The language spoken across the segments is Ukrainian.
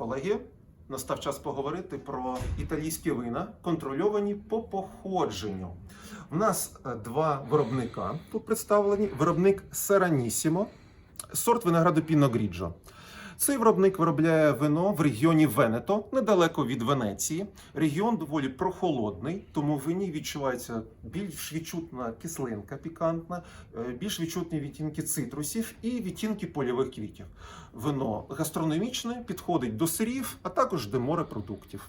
Колеги, настав час поговорити про італійські вина, контрольовані по походженню. У нас е, два виробника тут представлені: виробник Серанісімо, сорт винограду Піно Гріджо. Цей виробник виробляє вино в регіоні Венето, недалеко від Венеції. Регіон доволі прохолодний, тому в вині відчувається більш відчутна кислинка пікантна, е, більш відчутні відтінки цитрусів і відтінки польових квітів. Вино гастрономічне, підходить до сирів, а також до морепродуктів.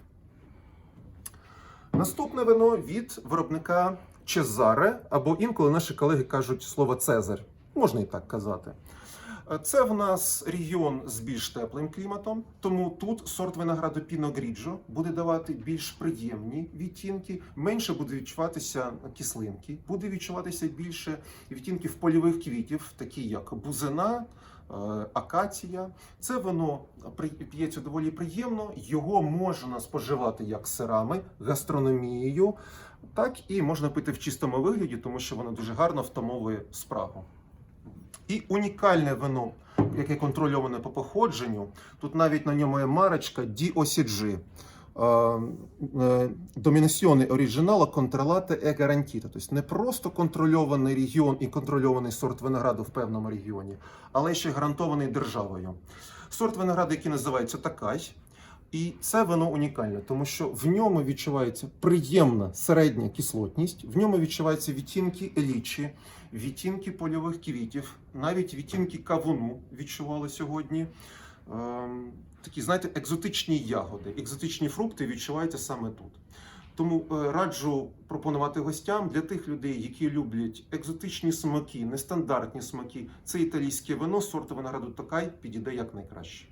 Наступне вино від виробника Чезаре, або інколи наші колеги кажуть слово Цезарь. Можна і так казати. Е, Це в нас регіон з більш теплим кліматом, тому тут сорт винограду Піно Гріджо буде давати більш приємні відтінки, менше буде відчуватися кислинки, буде відчуватися більше відтінків польових квітів, такі як бузина, е, акація. Це вино п'ється доволі приємно. Його можна споживати як сирами, гастрономією, так і можна пити в чистому вигляді, тому що воно дуже гарно втамовує спрагу. І унікальне вино, яке контрольоване по походженню. Тут навіть на ньому є марочка DOCG. Домінаціони оригінала контролате е гарантіта. Тобто не просто контрольований регіон і контрольований сорт винограду в певному регіоні, але ще гарантований державою. Сорт винограду, який називається Такай. І це вино унікальне, тому що в ньому відчувається приємна середня кислотність, в ньому відчуваються відтінки елічі, відтінки польових квітів, навіть відтінки кавуну відчували сьогодні. Ем, такі, знаєте, екзотичні ягоди, екзотичні фрукти відчуваються саме тут. Тому е, раджу пропонувати гостям для тих людей, які люблять екзотичні смаки, нестандартні смаки. Це італійське вино сорту винограду Токай підійде як найкраще.